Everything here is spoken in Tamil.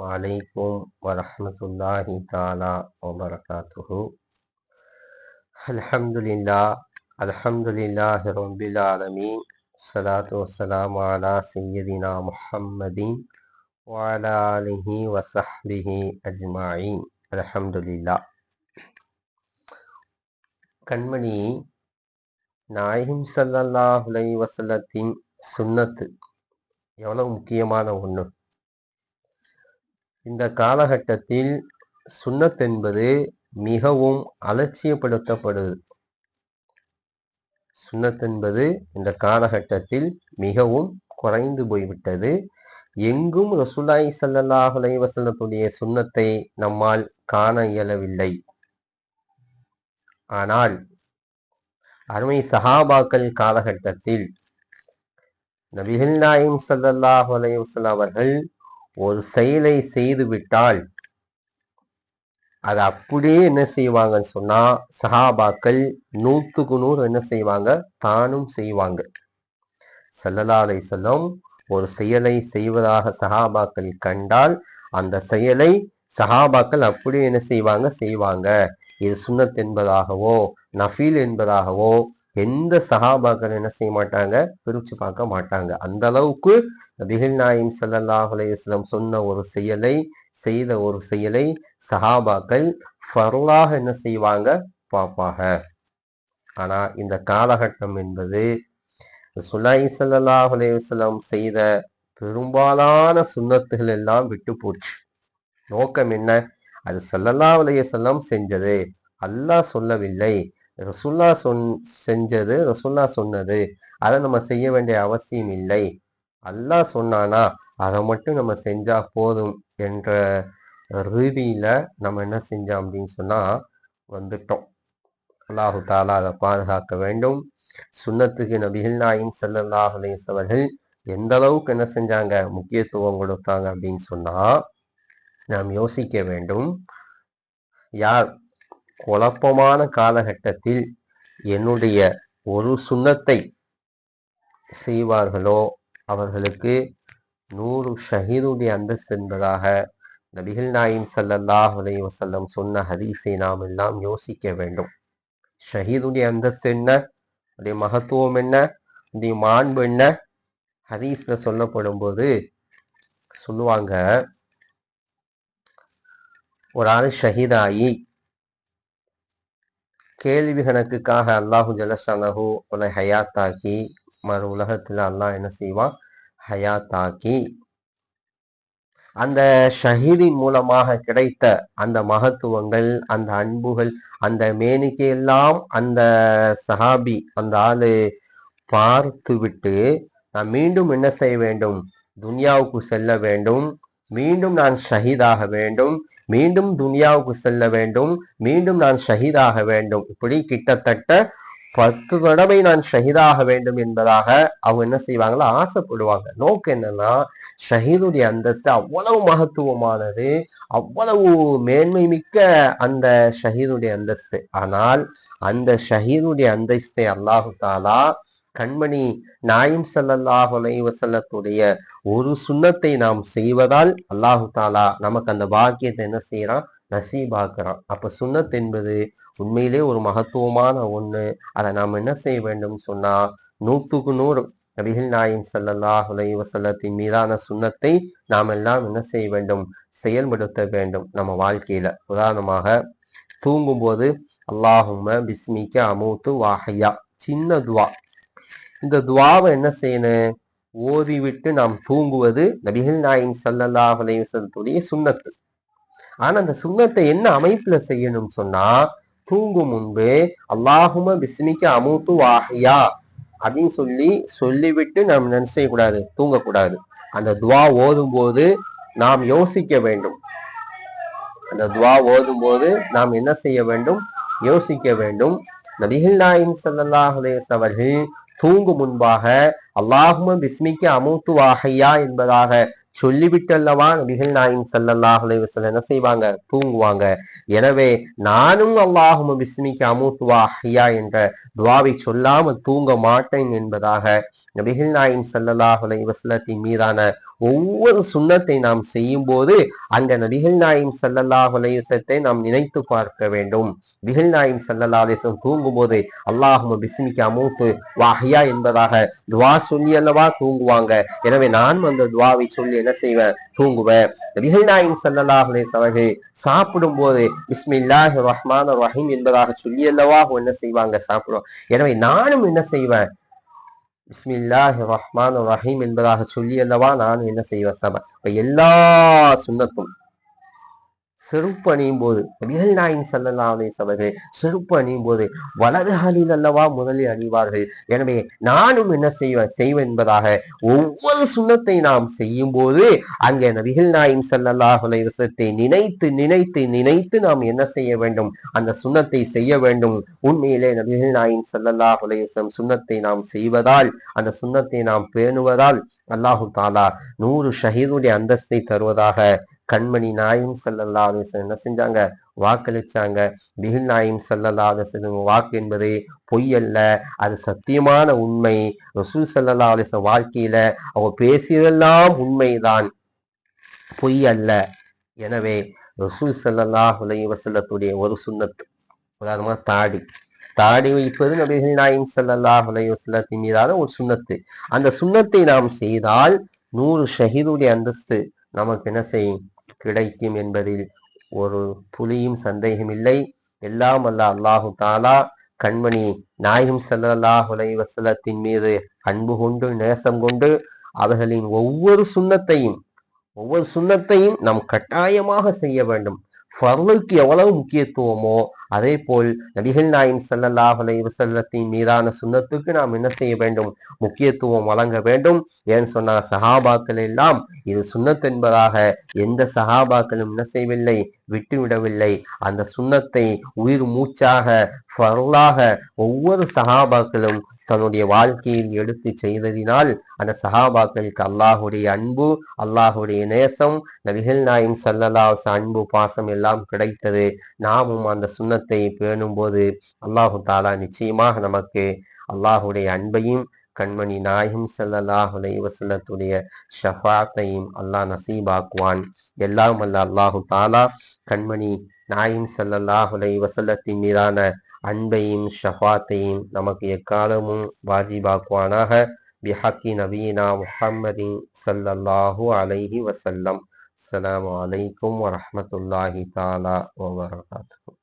வலைக்கும் வரமத்துல்லாஹி தாலா வபரகாத்துஹு அல்ஹம்துலில்லா அல்ஹம்துலில்லாஹி ரொம்பில் ஆலமீன் சலாத்து வசலாம் அலா சையதினா முஹம்மதின் வாலாலிஹி வசஹ்பிஹி அஜ்மாயின் அலஹம்துலில்லா கண்மணி நாயகம் சல்லல்லாஹுலை வசலத்தின் சுன்னத்து எவ்வளோ முக்கியமான ஒன்று இந்த காலகட்டத்தில் சுண்ணத் என்பது மிகவும் அலட்சியப்படுத்தப்படுது. சுண்ணத் என்பது இந்த காலகட்டத்தில் மிகவும் குறைந்து போய்விட்டது. எங்கும் ரசுலாய் ஸல்லல்லாஹு அலைஹி சுண்ணத்தை நம்மால் காண இயலவில்லை. ஆனால் அருமை சஹாபாக்கள் காலகட்டத்தில் நபிகள் நாயம் ஸல்லல்லாஹு அலைஹி அவர்கள் ஒரு செயலை செய்துவிட்டால் அதை அப்படியே என்ன செய்வாங்கன்னு சொன்னா சஹாபாக்கள் நூற்றுக்கு நூறு என்ன செய்வாங்க? தானும் செய்வாங்க. சல்லல்லா செல்லும் ஒரு செயலை செய்வதாக சஹாபாக்கள் கண்டால் அந்த செயலை சஹாபாக்கள் அப்படியே என்ன செய்வாங்க? செய்வாங்க. இது சுண்ணத் என்பதாகவோ நஃபீல் என்பதாகவோ எந்த சஹாபாக்கள் என்ன செய்ய மாட்டாங்க? பிரிச்சு பார்க்க மாட்டாங்க. அந்த அளவுக்கு நபிகள் நாயம் ஸல்லல்லாஹு அலைஹி சொன்ன ஒரு செயலை செய்த ஒரு செயலை சஹாபாக்கள் ஃபர்லாக என்ன செய்வாங்க? பார்ப்பாங்க. ஆனா இந்த காலகட்டம் என்பது சுல்லாஹி ஸல்லல்லாஹு அலைஹி செய்த பெரும்பாலான சுண்ணத்துகள் எல்லாம் விட்டு போச்சு. நோக்கம் என்ன? அது சல்லல்லா அலைஹி செல்லம் செஞ்சது. அல்லாஹ் சொல்லவில்லை. ரசுல்லா சொன் செஞ்சது ரசுல்லா சொன்னது. அதை நம்ம செய்ய வேண்டிய அவசியம் இல்லை. அல்லாஹ் சொன்னானா அதை மட்டும் நம்ம செஞ்சா போதும் என்ற ரீதியில நம்ம என்ன செஞ்சோம் அப்படின்னு சொன்னா வந்துட்டோம். அல்லாஹு தாலா அதை பாதுகாக்க வேண்டும். சுன்னத்துக்கு நபிகள் நாயின் செல்லல்லாஹ் அவர்கள் எந்த அளவுக்கு என்ன செஞ்சாங்க முக்கியத்துவம் கொடுத்தாங்க அப்படின்னு சொன்னா நாம் யோசிக்க வேண்டும். யார்? குழப்பமான காலகட்டத்தில் என்னுடைய ஒரு சுண்ணத்தை செய்வார்களோ அவர்களுக்கு நூறு ஷஹீதுடைய அந்தஸ்து என்பதாக நபிகள் நாயிம் சல்லல்லாஹ் அலைஹி வஸல்லம் சொன்ன ஹதீஸை நாம் எல்லாம் யோசிக்க வேண்டும். ஷஹீதுடைய அந்தஸ்து என்ன? அதே மகத்துவம் என்ன? அதே மாண்பு என்ன? ஹதீஸ்ல சொல்லப்படும் போது சொல்லுவாங்க ஒரு ஆள் ஷஹீதாயி கேள்வி கணக்குக்காக அல்லாஹு ஜலசனஹு உன்னை ஹயாத்தாக்கி மறு உலகத்துல அல்லாஹ் என்ன செய்வான்? ஹயாத்தாக்கி. அந்த ஷஹீதின் மூலமாக கிடைத்த அந்த மகத்துவங்கள் அந்த அன்புகள் அந்த மேனிக்கையெல்லாம் அந்த சஹாபி அந்த ஆளு பார்த்து விட்டு நான் மீண்டும் என்ன செய்ய வேண்டும்? துன்யாவுக்கு செல்ல வேண்டும். மீண்டும் நான் ஷஹீதாக வேண்டும். மீண்டும் துனியாவுக்கு செல்ல வேண்டும். மீண்டும் நான் ஷஹீதாக வேண்டும். இப்படி கிட்டத்தட்ட பத்து தடவை நான் ஷஹீதாக வேண்டும் என்பதாக அவங்க என்ன செய்வாங்களோ ஆசைப்படுவாங்க. நோக்கு என்னன்னா ஷஹீதுடைய அந்தஸ்து அவ்வளவு மகத்துவமானது அவ்வளவு மேன்மை மிக்க அந்த ஷஹீதுடைய அந்தஸ்து. ஆனால் அந்த ஷஹீதுடைய அந்தஸ்தை அல்லாஹு தாலா கண்மணி நாயும் ஸல்லல்லாஹு அலைஹி ஒரு சுண்ணத்தை நாம் செய்வதால் அல்லாஹு தாலா நமக்கு அந்த பாக்கியத்தை என்ன செய்யறான்? நசீபாக்குறான். அப்ப சுண்ணத் என்பது உண்மையிலே ஒரு மகத்துவமான ஒண்ணு. அதை நாம் என்ன செய்ய வேண்டும் சொன்னா நூற்றுக்கு நூறு நபிகள் நாயம் சல்லல்லாஹ் அலைஹி மீதான சுண்ணத்தை நாம் எல்லாம் என்ன செய்ய வேண்டும்? செயல்படுத்த வேண்டும் நம்ம வாழ்க்கையில. உதாரணமாக தூங்கும்போது அல்லாஹும்ம பிஸ்மிக்க அமூத்து வாஹையா. சின்ன துவா. இந்த துவாவை என்ன செய்யணும்? ஓதிவிட்டு நாம் தூங்குவது நபிகள் நாயின் சல்லல்லா அலைஹி சுண்ணத்து. ஆனா அந்த சுண்ணத்தை என்ன அமைப்புல செய்யணும் சொன்னா தூங்கும் முன்பு அல்லாஹும பிஸ்மிக்கு அமுத்து வாஹியா அப்படின்னு சொல்லி சொல்லிவிட்டு நாம் என்ன செய்யக்கூடாது? தூங்கக்கூடாது. அந்த துவா ஓதும் போது நாம் யோசிக்க வேண்டும். அந்த துவா ஓதும் போது நாம் என்ன செய்ய வேண்டும்? யோசிக்க வேண்டும். நபிகள் நாயின் ஸல்லல்லாஹு அவர்கள் தூங்கும் முன்பாக அல்லாஹும பிஸ்மிக்க அமுத்து வாகையா என்பதாக சொல்லிவிட்டல்லவா நபிகள் நாயின் ஸல்லல்லாஹு அலைஹி என்ன செய்வாங்க? தூங்குவாங்க. எனவே நானும் அல்லாஹும பிஸ்மிக்கு அமுத்து வாஹையா என்ற துவாவை சொல்லாமல் தூங்க மாட்டேன் என்பதாக நபிகள் நாயின் ஸல்லல்லாஹு அலைஹி மீதான ஒவ்வொரு சுண்ணத்தை நாம் செய்யும் போது அந்த நபிகள் நாயும் சல்லல்லாஹ் அலையுசத்தை நாம் நினைத்து பார்க்க வேண்டும். நபிகள் நாயும் சல்லல்லா அலிசம் தூங்கும் போது அல்லாஹும் பிஸ்மிக்கு மூத்து வாஹியா என்பதாக துவா சொல்லி அல்லவா தூங்குவாங்க. எனவே நான் அந்த துவாவை சொல்லி என்ன செய்வேன்? தூங்குவேன். நபிகள் நாயும் சல்லல்லாஹ் அலிஸ் அவர்கள் சாப்பிடும் போது பிஸ்மில்லாஹ் ரஹ்மான் ரஹீம் என்பதாக சொல்லி அல்லவா என்ன செய்வாங்க? சாப்பிடுவோம் எனவே நானும் என்ன செய்வேன்? பிஸ்மில்லாஹ் ரஹ்மான் ரஹீம் என்பதாக சொல்லி அல்லவா நான் என்ன செய்வேன் சபை இப்ப எல்லா சுண்ணத்தும் செருப்பு அணியும் போது நபிகள் நாயின் சல்லல்லாஹே அவர்கள் செருப்பு அணியும் போது வலது காலில் அல்லவா முதலில் அணிவார்கள். எனவே நானும் என்ன செய்வேன்? செய்வேன் என்பதாக ஒவ்வொரு சுண்ணத்தை நாம் செய்யும் போது அங்கே நபிகள் நாயின் சல்லல்லாஹ் விஷயத்தை நினைத்து நினைத்து நினைத்து நாம் என்ன செய்ய வேண்டும்? அந்த சுண்ணத்தை செய்ய வேண்டும். உண்மையிலே நபிகள் நாயின் சல்லல்லாஹ் அலைவசம் சுண்ணத்தை நாம் செய்வதால் அந்த சுண்ணத்தை நாம் பேணுவதால் அல்லாஹு தாலா நூறு ஷஹீதுடைய அந்தஸ்தை தருவதாக கண்மணி நாயும் செல்லல்லா என்ன செஞ்சாங்க? வாக்களிச்சாங்க. பிகில் நாயும் சல்லல்லா வாக்கு என்பது பொய் அல்ல அது சத்தியமான உண்மை. ரசூல் சல்லல்லா அலிஸ்லம் வாழ்க்கையில அவங்க பேசியதெல்லாம் உண்மைதான். பொய் அல்ல எனவே ரசூல் செல்லல்லா உலகி வசல்லத்துடைய ஒரு சுண்ணத்து உதாரணமா தாடி. தாடி வைப்பது நபிகள் நாயும் செல்லல்லா உலகி வசல்லத்தின் மீதான ஒரு சுண்ணத்து. அந்த சுண்ணத்தை நாம் செய்தால் நூறு ஷஹீதுடைய அந்தஸ்து நமக்கு என்ன செய்யும்? கிடைக்கும் என்பதில் ஒரு புலியும் சந்தேகம் இல்லை. எல்லாம் அல்ல அல்லாஹு தாலா கண்மணி நாயகம் சல்லாஹ் வசலத்தின் மீது அன்பு கொண்டு நேசம் கொண்டு அவர்களின் ஒவ்வொரு சுண்ணத்தையும் ஒவ்வொரு சுண்ணத்தையும் நாம் கட்டாயமாக செய்ய வேண்டும். ஃபர்லுக்கு எவ்வளவு முக்கியத்துவமோ அதே போல் நபிகள் நாயின் சல்லல்லாஹ் வசல்லத்தின் மீதான சுண்ணத்துக்கு நாம் என்ன செய்ய வேண்டும்? முக்கியத்துவம் வழங்க வேண்டும். ஏன்னு சொன்னால் சஹாபாக்கள் எல்லாம் இது சுண்ணத் என்பதாக எந்த சஹாபாக்களும் என்ன செய்யவில்லை விட்டுவிடவில்லை. அந்த சுண்ணத்தை உயிர் மூச்சாக ஃபர்லாக ஒவ்வொரு சஹாபாக்களும் தன்னுடைய வாழ்க்கையில் எடுத்து செய்ததினால் அந்த சஹாபாக்களுக்கு அல்லாஹுடைய அன்பு அல்லாஹுடைய நேசம் நபிகள் நாயும் சல்லல்லாஹ் அன்பு பாசம் எல்லாம் கிடைத்தது. நாமும் அந்த சுண்ணத்தை பேணும்போது அல்லாஹு தாலா நிச்சயமாக நமக்கு அல்லாஹுடைய அன்பையும் கண்மணி நாயும் சல்லாஹ் வசல்லத்துடைய ஷஃபாத்தையும் அல்லாஹ் நசீபாக்குவான். எல்லாம் அல்ல அல்லாஹு தாலா கண்மணி நாயும் சல்லல்லாஹ் வசல்லத்தின் மீதான அன்பையும் ஷஃபாத்தையும் நமக்கு எக்காலமும் வாஜிபாக்குவானாக. பிஹக்கி நபீனா முஹம்மதின் சல்லல்லாஹு அலைஹி வசல்லம் அஸ்லாம் வலைக்கும் வரமத்துல்லாஹி தாலா வபரகாத்து